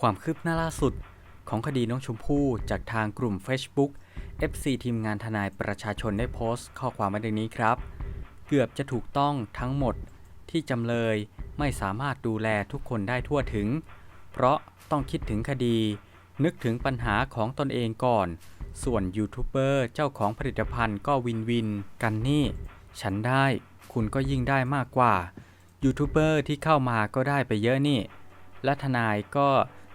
ความคืบหน้าล่าสุดของคดีน้องชมพู่จากทางกลุ่ม Facebook FC ทีมงานทนายประชาชนได้โพสต์ ข้อความไว้ดังนี้ครับ เกือบจะถูกต้องทั้งหมดที่จำเลยไม่สามารถดูแลทุกคนได้ทั่วถึง เพราะต้องคิดถึงคดี นึกถึงปัญหาของตนเองก่อน ส่วนยูทูบเบอร์เจ้าของผลิตภัณฑ์ก็วินวินกันนี่ ฉันได้คุณก็ยิ่งได้มากกว่ายูทูบเบอร์ที่เข้ามาก็ได้ไปเยอะนี่ และทนายก็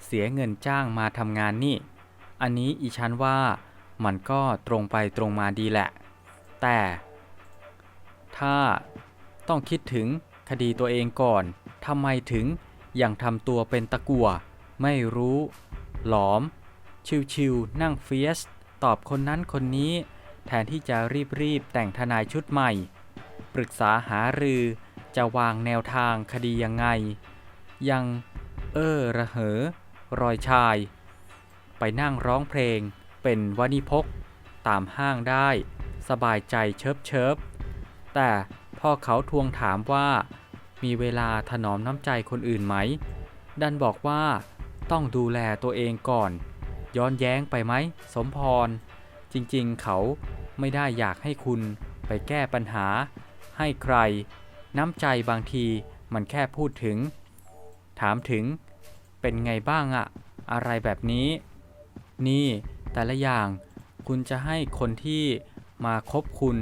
เสียเงินจ้างมาทำงานนี่ อันนี้อีชันว่ามันก็ตรงไปตรงมาดีแหละ แต่ ถ้าต้องคิดถึงคดีตัวเองก่อนทำไมถึงยังทำตัวเป็นตะกัว ไม่รู้ หลอม ชิวๆนั่งเฟียส ตอบคนนั้นคนนี้ แทนที่จะรีบๆ แต่งทนายชุดใหม่ ปรึกษาหารือจะวางแนวทางคดียังไง ยังเออระเหอ รอยชาย ไปนั่งร้องเพลงเป็นวานิพก ตามห้างได้ สบายใจเชิบเชิบแต่พอเขาทวงถามว่ามีเวลาถนอมน้ำใจคนอื่นไหม ดันบอกว่าต้องดูแลตัวเองก่อน ย้อนแย้งไปไหม สมพร จริงๆเขาไม่ได้อยากให้คุณไปแก้ปัญหา ให้ใคร น้ำใจบางทีมันแค่พูดถึง ถามถึง เป็นไงบ้างอะอะไรแบบนี้ นี่แต่ละอย่างคุณจะให้คนที่มาคบคุณ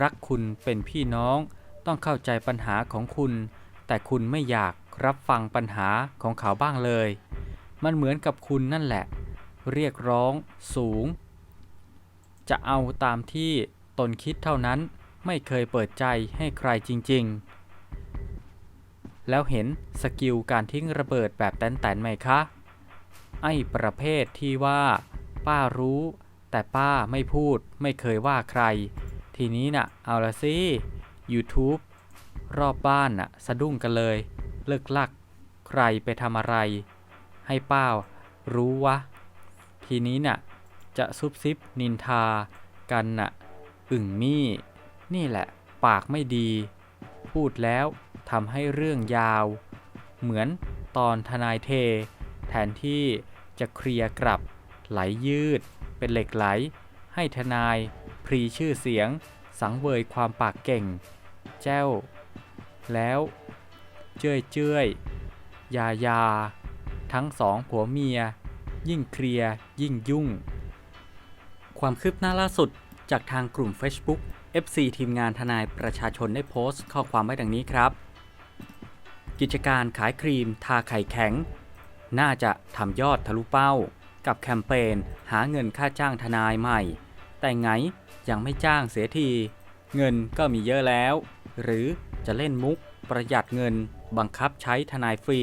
รักคุณเป็นพี่น้อง ต้องเข้าใจปัญหาของคุณ แต่คุณไม่อยากรับฟังปัญหาของเขาบ้างเลย มันเหมือนกับคุณนั่นแหละ เรียกร้องสูง จะเอาตามที่ตนคิดเท่านั้นไม่เคยเปิดใจให้ใครจริง ๆ แล้วเห็นสกิลการทิ้งระเบิดแบบแตนๆไหมคะ ไอ้ประเภทที่ว่า ป้ารู้ แต่ป้าไม่พูดไม่เคยว่าใคร ทีนี้น่ะ เอาละสิ YouTube รอบบ้านน่ะ สะดุ้งกันเลย เลิกลัก ใครไปทำอะไร ให้ป้ารู้วะ ทีนี้น่ะ จะซุบซิบนินทา กันน่ะ อึ่งมี่ นี่แหละ ปากไม่ดี พูดแล้ว ทำให้เรื่องยาว เหมือนตอนทนายเท แทนที่จะเคลียร์กลับ ไหลยืด เป็นเหล็กไหล ให้ทนายพรีชื่อเสียง สังเวยความปากเก่ง แจ้ว แล้ว เจ้ยเจ้ยยายา ทั้งสองผัวเมีย ยิ่งเคลียร์ยิ่งยุ่ง ความคืบหน้าล่าสุดจากทางกลุ่ม Facebook FC ทีมงานทนายประชาชนได้โพสต์ข้อความไว้ดังนี้ครับ กิจการขายครีมทาไข่แข็ง น่าจะทำยอดทะลุเป้า กับแคมเปญหาเงินค่าจ้างทนายใหม่ แต่ไงยังไม่จ้างเสียที เงินก็มีเยอะแล้ว หรือจะเล่นมุกประหยัดเงินบังคับใช้ทนายฟรี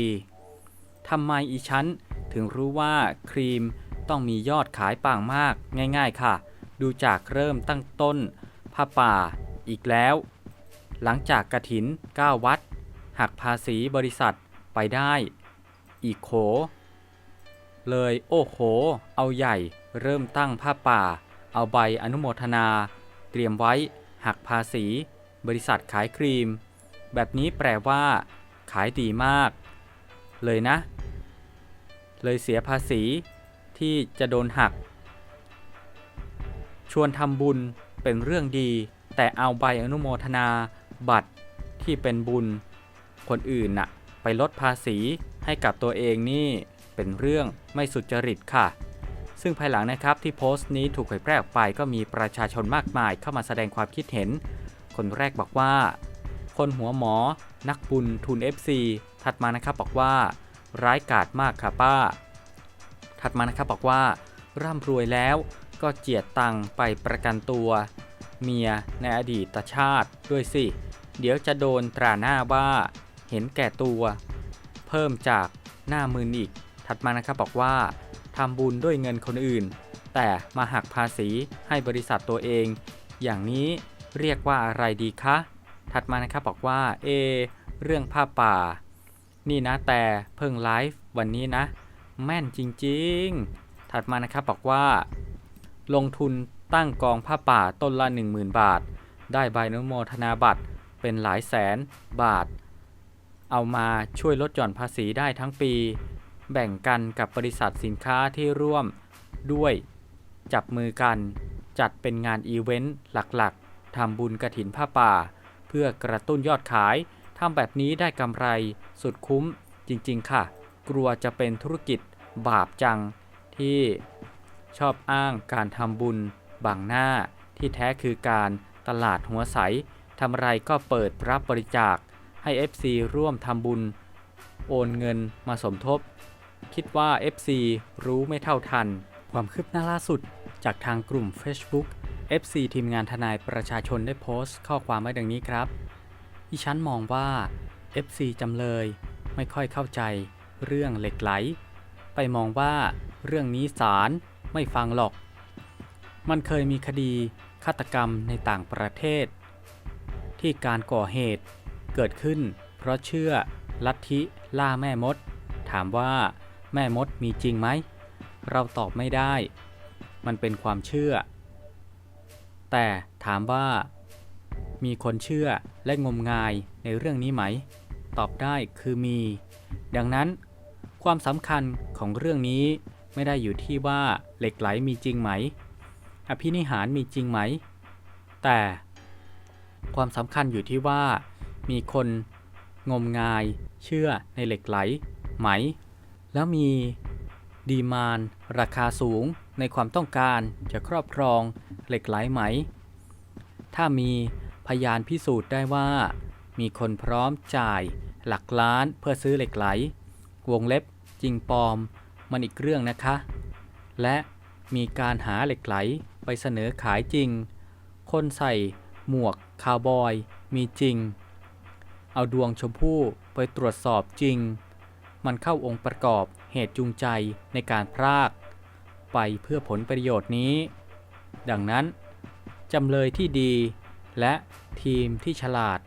ทำไมอีชั้นถึงรู้ว่าครีมต้องมียอดขายปังมากง่ายๆค่ะ ดูจากเริ่มตั้งต้นผ้าป่าอีกแล้ว หลังจากกระถิน 9 วัด หักภาษีบริษัทไปได้ อีกโข เลยโอ้โห เอาใหญ่เริ่มตั้งผ้าป่า เอาใบอนุโมทนา เตรียมไว้ หักภาษี บริษัทขายครีม แบบนี้แปลว่า ขายดีมาก เลยนะ เลยเสียภาษีที่จะโดนหัก ชวนทำบุญเป็นเรื่องดี แต่เอาใบอนุโมทนาบัตรที่เป็นบุญ คนอื่นน่ะไปลดภาษีให้กับตัวเองนี่เป็นเรื่องไม่สุจริตค่ะ ซึ่งภายหลังนะครับที่โพสต์นี้ถูกเผยแพร่ออกไปก็มีประชาชนมากมายเข้ามาแสดงความคิดเห็น คนแรกบอกว่า คนหัวหมอ นักบุญทุน FC ถัดมานะครับบอกว่า ร้ายกาจมากค่ะป้า ถัดมานะครับบอกว่า ร่ำรวยแล้วก็เจียดตังไปประกันตัว เมียในอดีตชาติด้วยสิ เดี๋ยวจะโดนตราหน้าว่า เห็นแก่ตัว เพิ่มจากหน้ามืออีก ถัดมานะครับบอกว่าทำบุญด้วยเงินคนอื่น แต่มาหักภาษีให้บริษัทตัวเอง อย่างนี้เรียกว่าอะไรดีคะ ถัดมานะครับบอกว่าเอเรื่องผ้าป่า นี่นะแต่เพิ่งไลฟ์วันนี้นะ แม่นจริงๆ ถัดมานะครับบอกว่า ลงทุนตั้งกองผ้าป่าต้นละ 10,000 บาท ได้ใบอนุโมทนาบัตรเป็นหลายแสนบาท เอามาช่วยลดหย่อนภาษีได้ทั้งปี แบ่งกันกับบริษัทสินค้าที่ร่วมด้วยจับมือกัน จัดเป็นงานอีเวนต์หลักๆทำบุญกระถินผ้าป่า เพื่อกระตุ้นยอดขายทำแบบนี้ได้กำไรสุดคุ้มจริงๆค่ะ กลัวจะเป็นธุรกิจบาปจังที่ชอบอ้างการทำบุญบังหน้าที่แท้คือการตลาดหัวใสทำไรก็เปิดรับบริจาค ให้ FC ร่วมทำบุญ โอนเงินมาสมทบ คิดว่า FC รู้ไม่เท่าทัน ความคืบหน้าล่าสุดจากทางกลุ่ม Facebook FC ทีมงานทนายประชาชนได้โพสต์ข้อความไว้ดังนี้ครับที่ฉันมองว่า FC จำเลยไม่ค่อยเข้าใจเรื่องเหล็กไหล ไปมองว่าเรื่องนี้ศาลไม่ฟังหรอก มันเคยมีคดีฆาตกรรมในต่างประเทศ ที่การก่อเหตุ เกิดขึ้น เพราะเชื่อลัทธิล่าแม่มด ถามว่าแม่มดมีจริงไหม เราตอบไม่ได้ มันเป็นความเชื่อ แต่ถามว่า มีคนเชื่อและงมงายในเรื่องนี้ไหม ตอบได้คือมี ดังนั้นความสำคัญของเรื่องนี้ไม่ได้อยู่ที่ว่าเหล็กไหลมีจริงไหม อภินิหารมีจริงไหม แต่ความสำคัญอยู่ที่ว่า มีคนงมงายเชื่อในเหล็กไหล ไหม แล้วมีดีมานราคาสูงในความต้องการจะครอบครองเหล็กไหลไหม ถ้ามีพยานพิสูจน์ได้ว่า มีคนพร้อมจ่ายหลักล้านเพื่อซื้อเหล็กไหล วงเล็บจริงปลอมมันอีกเรื่องนะคะ และมีการหาเหล็กไหลไปเสนอขายจริง คนใส่หมวกคาวบอยมีจริง เอาดวงชมพู่ไปตรวจสอบจริง มันเข้าองค์ประกอบเหตุจูงใจในการพราก ไปเพื่อผลประโยชน์นี้ ดังนั้น จำเลยที่ดี และทีมที่ฉลาด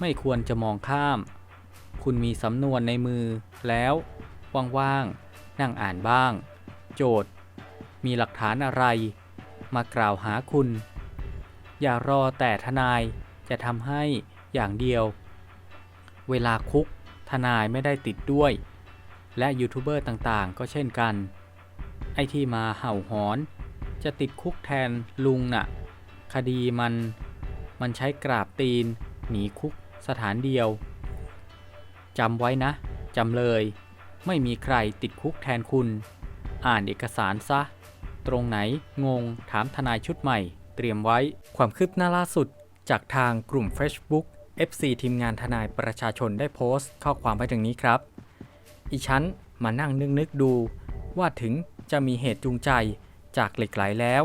ไม่ควรจะมองข้าม คุณมีสำนวนในมือแล้วว่างๆนั่งอ่านบ้าง โจทย์ มีหลักฐานอะไร มากล่าวหาคุณ อย่ารอแต่ทนายจะทำให้อย่างเดียว เวลาคุก ทนายไม่ได้ติดด้วย และยูทูบเบอร์ต่างๆ ก็เช่นกัน ไอที่มาเห่าหอน จะติดคุกแทนลุงน่ะ คดีมัน มันใช้กราบตีน หนีคุกสถานเดียวจำไว้นะจำเลย ไม่มีใครติดคุกแทนคุณ อ่านเอกสารซะ ตรงไหนงงถามทนายชุดใหม่ เตรียมไว้ความคืบหน้าล่าสุดจากทางกลุ่ม Facebook FC ทีมงานทนายประชาชนได้โพสต์ข้อความไว้ดังนี้ครับ อีชั้นมานั่งนึกนึกๆดู ว่าถึงจะมีเหตุจูงใจจากเหล็กไหลแล้ว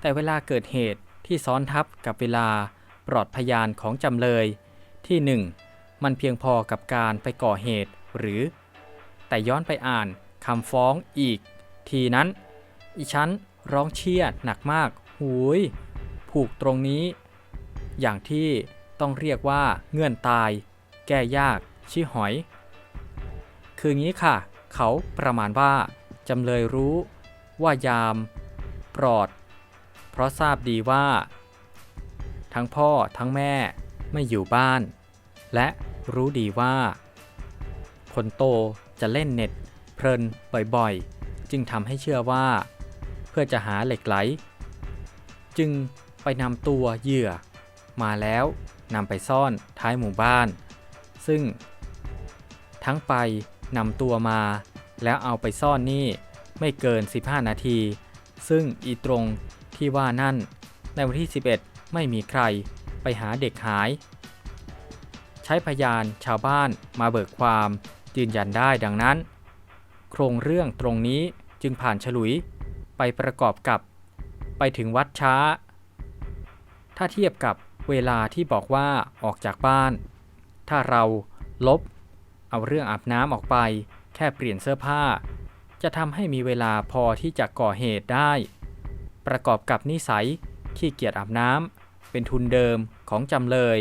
แต่เวลาเกิดเหตุที่ซ้อนทับกับเวลาปลอดพยานของจำเลย ที่ 1. มันเพียงพอกับการไปก่อเหตุหรือ แต่ย้อนไปอ่านคำฟ้องอีก ทีนั้น อีชั้นร้องเชียร์หนักมากหูย ผูกตรงนี้ อย่างที่ ต้องเรียกว่าเงื่อนตาย แก้ยากชิหอย คืองี้ค่ะ เขาประมาณว่าจำเลยรู้ ว่ายาม ปลอด เพราะทราบดีว่า ทั้งพ่อทั้งแม่ไม่อยู่บ้าน และรู้ดีว่า คนโตจะเล่นเน็ต เพลินบ่อยๆ จึงทำให้เชื่อว่า เพื่อจะหาเหล็กไหล จึงไปนำตัวเหยื่อมาแล้ว นำไปซ่อนท้ายหมู่บ้าน ซึ่ง ทั้งไปนำตัวมา แล้วเอาไปซ่อนนี่ไม่เกิน 15 นาที ซึ่งอีตรงที่ว่านั่น ในวันที่ 11 ไม่มีใครไปหาเด็กหาย ใช้พยานชาวบ้านมาเบิกความยืนยันได้ดังนั้น โครงเรื่องตรงนี้จึงผ่านฉลุยไปประกอบกับ ไปถึงวัดช้า ถ้าเทียบกับ เวลาที่บอกว่าออกจากบ้าน ถ้าเราลบ เอาเรื่องอาบน้ำออกไป แค่เปลี่ยนเสื้อผ้า จะทำให้มีเวลาพอที่จะก่อเหตุได้ ประกอบกับนิสัยขี้เกียจอาบน้ำเป็นทุนเดิมของจำเลย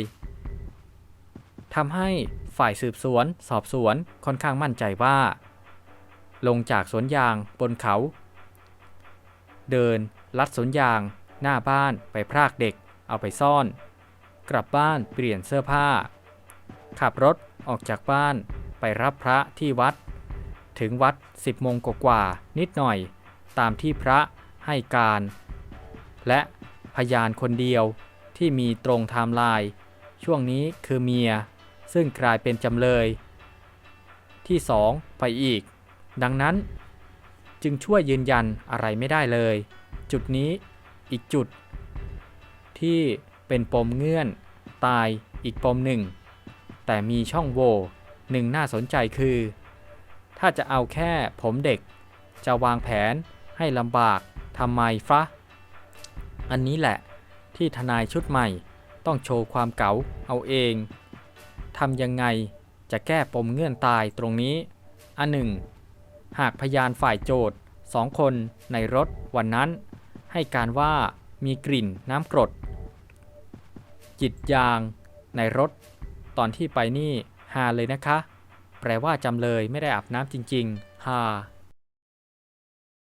ทำให้ฝ่ายสืบสวน สอบสวนค่อนข้างมั่นใจว่า ลงจากสวนยางบนเขา เดินลัดสวนยางหน้าบ้านไปพรากเด็กเอาไปซ่อน กลับบ้านเปลี่ยนเสื้อผ้า ขับรถออกจากบ้านไปรับพระที่วัด ถึงวัด 10โมงกว่าๆนิดหน่อย ตามที่พระให้การ และพยานคนเดียวที่มีตรงไทม์ไลน์ช่วงนี้คือเมีย ซึ่งกลายเป็นจำเลย ที่ 2 ไปอีก ดังนั้น จึงช่วยยืนยันอะไรไม่ได้เลย จุดนี้อีกจุด ที่ เป็นปมเงื่อน ตายอีกปมหนึ่ง แต่มีช่องโหว่หนึ่งน่าสนใจคือ ถ้าจะเอาแค่ผมเด็ก จะวางแผนให้ลำบากทำไมฟะ อันนี้แหละที่ทนายชุดใหม่ต้องโชว์ความเก๋าเอาเองทำยังไงจะแก้ปมเงื่อนตายตรงนี้ อันหนึ่ง หากพยานฝ่ายโจทย์สองคนในรถวันนั้น ให้การว่ามีกลิ่นน้ำกรด จิตยาง ในรถ ตอนที่ไปนี่ฮาเลยนะคะ แปลว่าจำเลยไม่ได้อาบน้ำจริง ๆฮา